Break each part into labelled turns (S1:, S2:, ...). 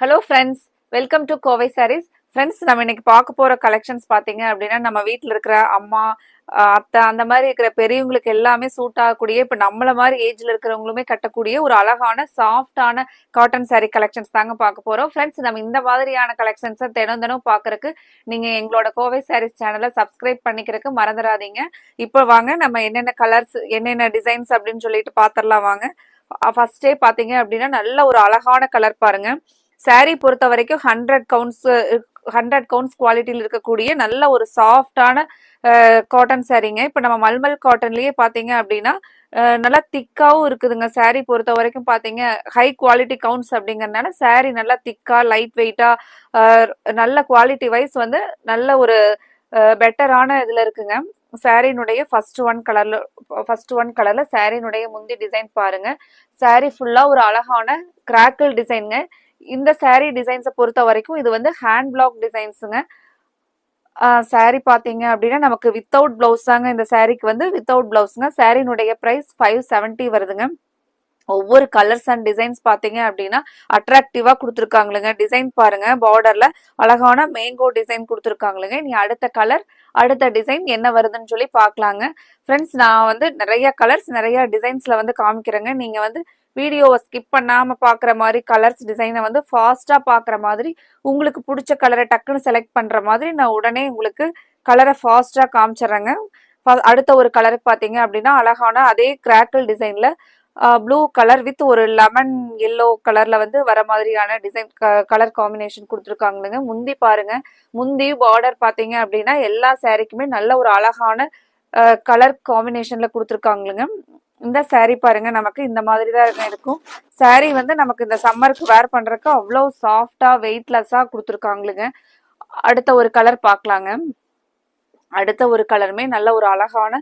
S1: Hello friends welcome to Kovai sarees friends நம்ம இன்னைக்கு பார்க்க போகிற கலெக்ஷன்ஸ் பார்த்தீங்க அப்படின்னா நம்ம வீட்டில் இருக்கிற அம்மா அத்தை அந்த மாதிரி இருக்கிற பெரியவங்களுக்கு எல்லாமே சூட் ஆகக்கூடிய இப்போ நம்மள மாதிரி ஏஜில் இருக்கிறவங்களுமே கட்டக்கூடிய ஒரு அழகான சாஃப்டான காட்டன் சாரீ கலெக்ஷன்ஸ் தாங்க பார்க்க போகிறோம் ஃப்ரெண்ட்ஸ் நம்ம இந்த மாதிரியான கலெக்ஷன்ஸை தினம் தினம் பார்க்கறக்கு நீங்கள் எங்களோட கோவை சாரீஸ் சேனலை சப்ஸ்கிரைப் பண்ணிக்கிறதுக்கு மறந்துடாதீங்க. இப்போ வாங்க நம்ம என்னென்ன கலர்ஸ் என்னென்ன டிசைன்ஸ் அப்படின்னு சொல்லிட்டு பார்த்துடலாம் வாங்க. ஃபர்ஸ்டே பார்த்தீங்க அப்படின்னா நல்ல ஒரு அழகான கலர் பாருங்கள் சாரீ பொறுத்த வரைக்கும் ஹண்ட்ரட் கவுண்ட்ஸ் ஹண்ட்ரட் கவுண்ட்ஸ் குவாலிட்டியில் இருக்கக்கூடிய நல்ல ஒரு சாஃப்டான காட்டன் சாரீங்க இப்போ நம்ம மல்மல் காட்டன்லேயே பார்த்தீங்க அப்படின்னா நல்லா திக்காகவும் இருக்குதுங்க. சாரீ பொறுத்த வரைக்கும் பார்த்தீங்க ஹை குவாலிட்டி கவுண்ட்ஸ் அப்படிங்கறதுனால சாரீ நல்லா திக்காக லைட் வெயிட்டாக நல்ல குவாலிட்டி வைஸ் வந்து நல்ல ஒரு பெட்டரான இதில் இருக்குங்க. சாரீனுடைய ஃபர்ஸ்ட் ஒன் கலர்ல ஃபர்ஸ்ட் ஒன் கலர்ல சாரீனுடைய முந்தி டிசைன் பாருங்க. சாரீ ஃபுல்லா ஒரு அழகான கிராக்கிள் டிசைனுங்க இந்த சாரீ டிசைன்ஸை பொறுத்த வரைக்கும் இது வந்து ஹேண்ட் பிளாக் டிசைன்ஸுங்க சாரீ பார்த்தீங்க அப்படின்னா நமக்கு வித்தவுட் பிளவுஸ் தாங்க இந்த சாரீக்கு வந்து வித்தவுட் பிளவுஸுங்க சாரீனுடைய ப்ரைஸ் ஃபைவ் செவன்ட்டி வருதுங்க. ஒவ்வொரு கலர்ஸ் அண்ட் டிசைன்ஸ் பார்த்தீங்க அப்படின்னா அட்ராக்டிவாக கொடுத்துருக்காங்களுங்க டிசைன் பாருங்க பார்டரில் அழகான மேங்கோ டிசைன் கொடுத்துருக்காங்களுங்க நீ அடுத்த கலர் அடுத்த டிசைன் என்ன வருதுன்னு சொல்லி பார்க்கலாங்க ஃப்ரெண்ட்ஸ் நான் வந்து நிறைய கலர்ஸ் நிறைய டிசைன்ஸில் வந்து காமிக்கிறேங்க. நீங்கள் வந்து வீடியோவை ஸ்கிப் பண்ணாமல் பார்க்குற மாதிரி கலர்ஸ் டிசைனை வந்து ஃபாஸ்ட்டாக பார்க்குற மாதிரி உங்களுக்கு பிடிச்ச கலரை டக்குன்னு செலக்ட் பண்ணுற மாதிரி நான் உடனே உங்களுக்கு கலரை ஃபாஸ்ட்டாக காமிச்சிடுறேங்க அடுத்த ஒரு கலருக்கு பார்த்தீங்க அப்படின்னா அழகான அதே கிராக்கிள் டிசைனில் ப்ளூ கலர் வித் ஒரு லெமன் எல்லோ கலர்ல வந்து வர மாதிரியான டிசைன் கலர் காம்பினேஷன் கொடுத்துருக்காங்களுங்க முந்தி பாருங்க. முந்தி பார்டர் பார்த்தீங்க அப்படின்னா எல்லா சாரீக்குமே நல்ல ஒரு அழகான கலர் காம்பினேஷன்ல கொடுத்துருக்காங்களுங்க இந்த சாரீ பாருங்க நமக்கு இந்த மாதிரி தான் இருக்கும். சாரீ வந்து நமக்கு இந்த சம்மருக்கு வேர் பண்றதுக்கு அவ்வளோ சாஃப்டா வெயிட்லெஸ்ஸா கொடுத்துருக்காங்களுங்க அடுத்த ஒரு கலர் பார்க்கலாங்க அடுத்த ஒரு கலருமே நல்ல ஒரு அழகான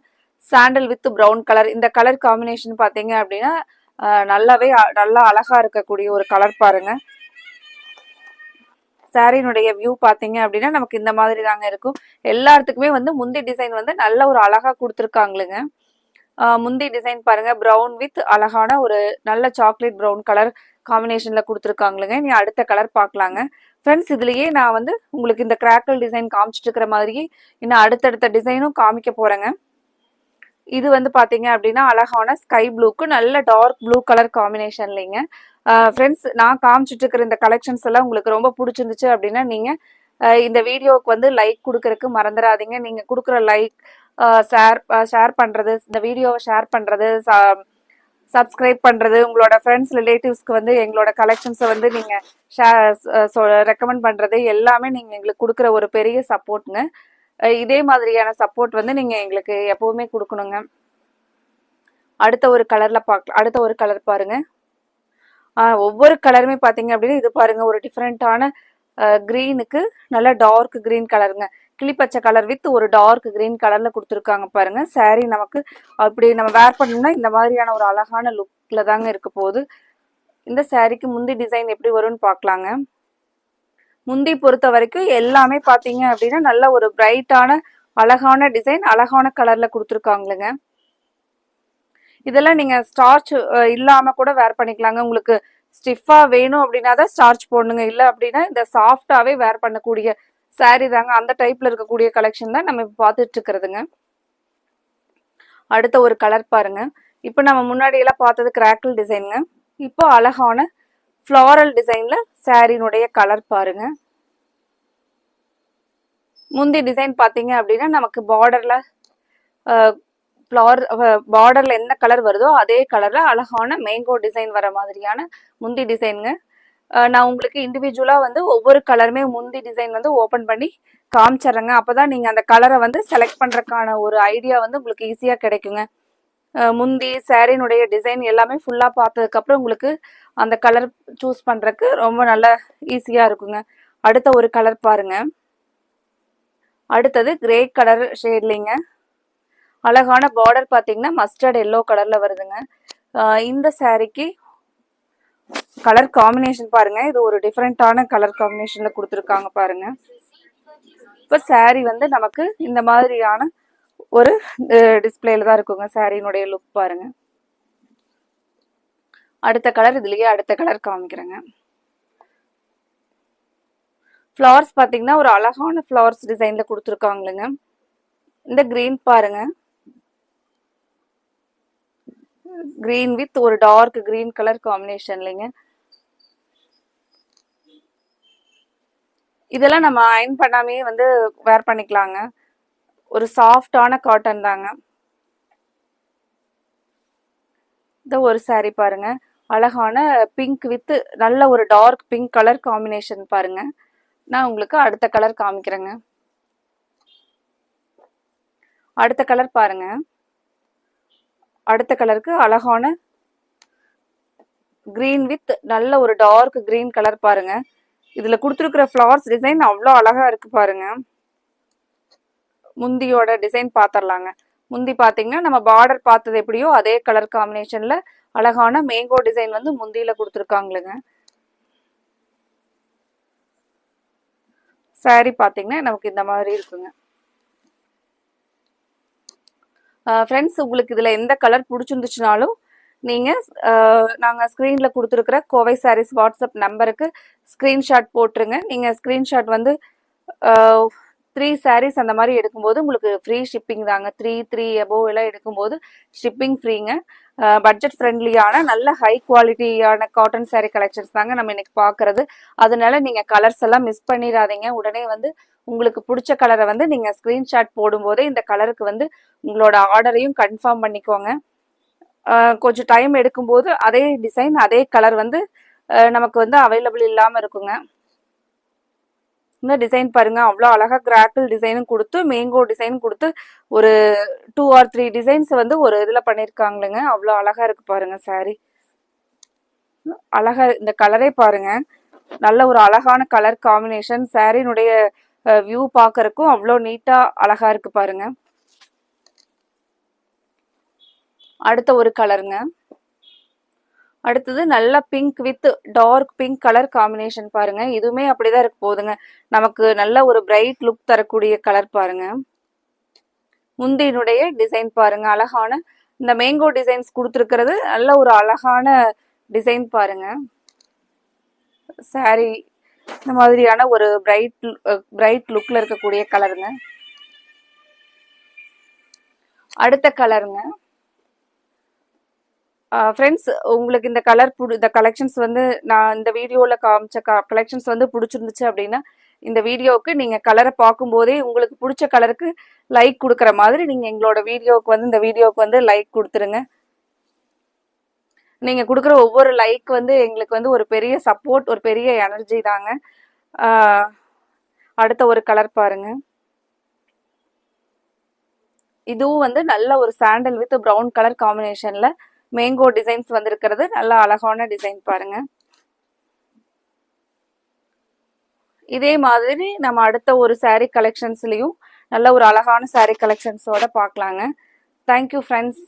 S1: சாண்டல் வித் ப்ரௌன் கலர் இந்த கலர் காம்பினேஷன் பார்த்தீங்க அப்படின்னா நல்லாவே நல்லா அழகா இருக்கக்கூடிய ஒரு கலர் பாருங்க. சாரியினுடைய வியூ பார்த்தீங்க அப்படின்னா நமக்கு இந்த மாதிரி தாங்க இருக்கும். எல்லாத்துக்குமே வந்து முந்தி டிசைன் வந்து நல்ல ஒரு அழகா கொடுத்துருக்காங்களுங்க. முந்தி டிசைன் பாருங்க. ப்ரௌன் வித் அழகான ஒரு நல்ல சாக்லேட் ப்ரௌன் கலர் காம்பினேஷன்ல கொடுத்துருக்காங்களுங்க. நீ அடுத்த கலர் பார்க்கலாங்க. ஃப்ரெண்ட்ஸ் இதுலயே நான் வந்து உங்களுக்கு இந்த கிராக்கல் டிசைன் காமிச்சிட்டு இருக்கிற மாதிரி இன்னும் அடுத்தடுத்த டிசைனும் காமிக்க போறேங்க. இது வந்து பார்த்தீங்க அப்படின்னா அழகான ஸ்கை ப்ளூக்கு நல்ல டார்க் ப்ளூ கலர் காம்பினேஷன்லைங்க ஃப்ரெண்ட்ஸ் நான் காமிச்சிட்டு இருக்கிற இந்த கலெக்ஷன்ஸ் எல்லாம் உங்களுக்கு ரொம்ப பிடிச்சிருந்துச்சு அப்படின்னா நீங்கள் இந்த வீடியோவுக்கு வந்து லைக் கொடுக்கறதுக்கு மறந்துடாதீங்க நீங்கள் கொடுக்குற லைக் ஷேர் ஷேர் பண்ணுறது இந்த வீடியோவை ஷேர் பண்ணுறது சப்ஸ்கிரைப் பண்ணுறது உங்களோட ஃப்ரெண்ட்ஸ் ரிலேட்டிவ்ஸ்க்கு வந்து எங்களோட கலெக்ஷன்ஸை வந்து நீங்கள் நீங்க ரெக்கமெண்ட் பண்ணுறது எல்லாமே நீங்கள் எங்களுக்கு கொடுக்குற ஒரு பெரிய சப்போர்ட்டுங்க இதே மாதிரியான சப்போர்ட் வந்து நீங்கள் எங்களுக்கு எப்போவுமே கொடுக்கணுங்க. அடுத்த ஒரு கலரில் பார்க்க அடுத்த ஒரு கலர் பாருங்க. ஒவ்வொரு கலருமே பார்த்தீங்க அப்படின்னா இது பாருங்கள் ஒரு டிஃப்ரெண்ட்டான க்ரீனுக்கு நல்ல டார்க் க்ரீன் கலருங்க கிளிப்பச்சை கலர் வித் ஒரு டார்க் க்ரீன் கலரில் கொடுத்துருக்காங்க பாருங்கள் saree நமக்கு அப்படி நம்ம வேர் பண்ணோம்னா இந்த மாதிரியான ஒரு அழகான லுக்கில் தாங்க இருக்க போகுது. இந்த சாரீக்கு முந்தி டிசைன் எப்படி வரும்னு பார்க்கலாங்க முந்தி பொறுத்த வரைக்கும் எல்லாமே பார்த்தீங்க அப்படின்னா நல்ல ஒரு பிரைட்டான அழகான டிசைன் அழகான கலரில் கொடுத்துருக்காங்களுங்க இதெல்லாம் நீங்கள் ஸ்டார்ச் இல்லாமல் கூட வேர் பண்ணிக்கலாங்க. உங்களுக்கு ஸ்டிஃபாக வேணும் அப்படின்னா தான் ஸ்டார்ச் போடணுங்க. இல்லை அப்படின்னா இந்த சாஃப்டாகவே வேர் பண்ணக்கூடிய சாரீ தாங்க. அந்த டைப்பில் இருக்கக்கூடிய கலெக்ஷன் தான் நம்ம இப்ப பார்த்துட்டு இருக்கிறதுங்க. அடுத்த ஒரு கலர் பாருங்க. இப்போ நம்ம முன்னாடியெல்லாம் பார்த்தது கிராக்கிள் டிசைனுங்க இப்போ அழகான ஃப்ளாரல் டிசைனில் சாரீனுடைய கலர் பாருங்க. முந்தி டிசைன் பார்த்தீங்க அப்படின்னா நமக்கு பார்டரில் ஃப்ளார் பார்டரில் என்ன கலர் வருதோ அதே கலரில் அழகான மேங்கோ டிசைன் வர மாதிரியான முந்தி டிசைனுங்க நான் உங்களுக்கு இண்டிவிஜுவலாக வந்து ஒவ்வொரு கலருமே முந்தி டிசைன் வந்து ஓப்பன் பண்ணி காமிச்சிடுறேங்க. அப்பதான் நீங்கள் அந்த கலரை வந்து செலக்ட் பண்ணுறதுக்கான ஒரு ஐடியா வந்து உங்களுக்கு ஈஸியாக கிடைக்குங்க. முந்தி சேரீனுடைய டிசைன் எல்லாமே ஃபுல்லாக பார்த்ததுக்கப்புறம் உங்களுக்கு அந்த கலர் சூஸ் பண்ணுறக்கு ரொம்ப நல்லா ஈஸியாக இருக்குங்க. அடுத்த ஒரு கலர் பாருங்க. அடுத்தது கிரே கலர் ஷேட்லிங்க அழகான பார்டர் பார்த்தீங்கன்னா மஸ்டர்ட் எல்லோ கலரில் வருதுங்க. இந்த சாரீக்கு கலர் காம்பினேஷன் பாருங்க. இது ஒரு டிஃப்ரெண்ட்டான கலர் காம்பினேஷனில் கொடுத்துருக்காங்க பாருங்க. இப்போ saree வந்து நமக்கு இந்த மாதிரியான ஒரு டிஸ்பிளேல தான் இருக்குங்க. சாரியினுடைய லுக் பாருங்கள் அடுத்த கலர் இதுலயே அடுத்த கலர் காமிக்கிறேங்க. ஃப்ளவர்ஸ் பார்த்தீங்கன்னா ஒரு அழகான ஃப்ளவர்ஸ் டிசைன்ல கொடுத்துருக்காங்களுங்க இந்த கிரீன் பாருங்க. கிரீன் வித் ஒரு டார்க் கிரீன் கலர் காம்பினேஷன்லைங்க இதெல்லாம் நம்ம அயன் பண்ணாமே வந்து வேர் பண்ணிக்கலாங்க. ஒரு சாஃப்டான காட்டன் தாங்க. இந்த ஒரு சாரி பாருங்க. அழகான பிங்க் வித் நல்ல ஒரு டார்க் பிங்க் கலர் காம்பினேஷன் பாருங்க. நான் உங்களுக்கு அடுத்த கலர் காமிக்கிறேங்க. அடுத்த கலர் பாருங்க. அடுத்த கலருக்கு அழகான கிரீன் வித் நல்ல ஒரு டார்க் கிரீன் கலர் பாருங்க. இதுல கொடுத்துருக்கிற ஃப்ளவர்ஸ் டிசைன் அவ்வளோ அழகா இருக்கு பாருங்க. முந்தியோட டிசைன் பார்த்துடலாங்க முந்தி பார்த்தீங்கன்னா நம்ம பார்டர் பார்த்தது எப்படியோ அதே கலர் காம்பினேஷன்ல அழகான மேங்கோ டிசைன் வந்து முந்தியில கொடுத்துருக்காங்களுங்க. சாரி பார்த்தீங்கன்னா நமக்கு இந்த மாதிரி இருக்குங்க. ஃப்ரெண்ட்ஸ் உங்களுக்கு இதில் எந்த கலர் பிடிச்சிருந்துச்சுனாலும் நீங்கள் நாங்கள் ஸ்க்ரீனில் கொடுத்துருக்குற கோவை சாரீஸ் வாட்ஸ்அப் நம்பருக்கு ஸ்க்ரீன்ஷாட் போட்டுருங்க. நீங்கள் ஸ்க்ரீன்ஷாட் வந்து த்ரீ சாரீஸ் அந்த மாதிரி எடுக்கும்போது உங்களுக்கு ஃப்ரீ ஷிப்பிங் தாங்க. த்ரீ த்ரீ அபோவ் எல்லாம் எடுக்கும்போது ஷிப்பிங் ஃப்ரீங்க பட்ஜெட் ஃப்ரெண்ட்லியான நல்ல ஹை குவாலிட்டியான காட்டன் சாரீ கலெக்ஷன்ஸ் தாங்க நம்ம இன்னைக்கு பார்க்கறது அதனால நீங்கள் கலர்ஸ் எல்லாம் மிஸ் பண்ணிடாதீங்க. உடனே வந்து உங்களுக்கு பிடிச்ச கலரை வந்து நீங்கள் ஸ்க்ரீன்ஷாட் போடும்போதே இந்த கலருக்கு வந்து உங்களோட ஆர்டரையும் கன்ஃபார்ம் பண்ணிக்கோங்க. கொஞ்சம் டைம் எடுக்கும்போது அதே டிசைன் அதே கலர் வந்து நமக்கு வந்து அவைலபிள் இல்லாமல் இருக்குங்க. இந்த டிசைன் பாருங்க. அவ்வளோ அழகாக கிராக்கிள் டிசைனும் கொடுத்து மேங்கோ டிசைன் கொடுத்து ஒரு டூ ஆர் த்ரீ டிசைன்ஸ் வந்து ஒரு இதில் பண்ணியிருக்காங்களுங்க அவ்வளோ அழகாக இருக்கு பாருங்க சாரி அழகா இந்த கலரே பாருங்க. நல்ல ஒரு அழகான கலர் காம்பினேஷன் சாரினுடைய வியூ பார்க்கறக்கும் அவ்வளோ நீட்டா அழகா இருக்கு பாருங்க. அடுத்த ஒரு கலருங்க அடுத்தது நல்ல pink with dark pink colour combination பாருங்க. இதுவுமே அப்படிதான் இருக்கு போதுங்க நமக்கு நல்ல ஒரு பிரைட் லுக் தரக்கூடிய கலர் பாருங்க. முந்தியினுடைய டிசைன் பாருங்க. அழகான இந்த மேங்கோ டிசைன்ஸ் கொடுத்துருக்கிறது. நல்ல ஒரு அழகான டிசைன் பாருங்க. சாரி இந்த மாதிரியான ஒரு பிரைட் பிரைட் லுக்ல இருக்கக்கூடிய கலருங்க அடுத்த கலருங்க ஃப்ரெண்ட்ஸ் உங்களுக்கு இந்த கலர் புடி இந்த கலெக்ஷன்ஸ் வந்து நான் இந்த வீடியோவில் காமிச்ச கலெக்ஷன்ஸ் வந்து பிடிச்சிருந்துச்சு அப்படின்னா இந்த வீடியோவுக்கு நீங்கள் கலரை பார்க்கும்போதே உங்களுக்கு பிடிச்ச கலருக்கு லைக் கொடுக்குற மாதிரி நீங்கள் எங்களோட வீடியோவுக்கு வந்து இந்த வீடியோவுக்கு வந்து லைக் கொடுத்துருங்க. நீங்கள் கொடுக்குற ஒவ்வொரு லைக் வந்து எங்களுக்கு வந்து ஒரு பெரிய சப்போர்ட் ஒரு பெரிய எனர்ஜி தாங்க. அடுத்த ஒரு கலர் பாருங்க. இதுவும் வந்து நல்ல ஒரு சாண்டல் வித் ப்ரௌன் கலர் காம்பினேஷனில் மேங்கோ டிசைன்ஸ் வந்திருக்கிறது. நல்ல அழகான டிசைன் பாருங்க. இதே மாதிரி நம்ம அடுத்த ஒரு சாரீ கலெக்ஷன்ஸ்லயும் நல்ல ஒரு அழகான சாரீ கலெக்ஷன்ஸோட பார்க்கலாங்க. Thank you friends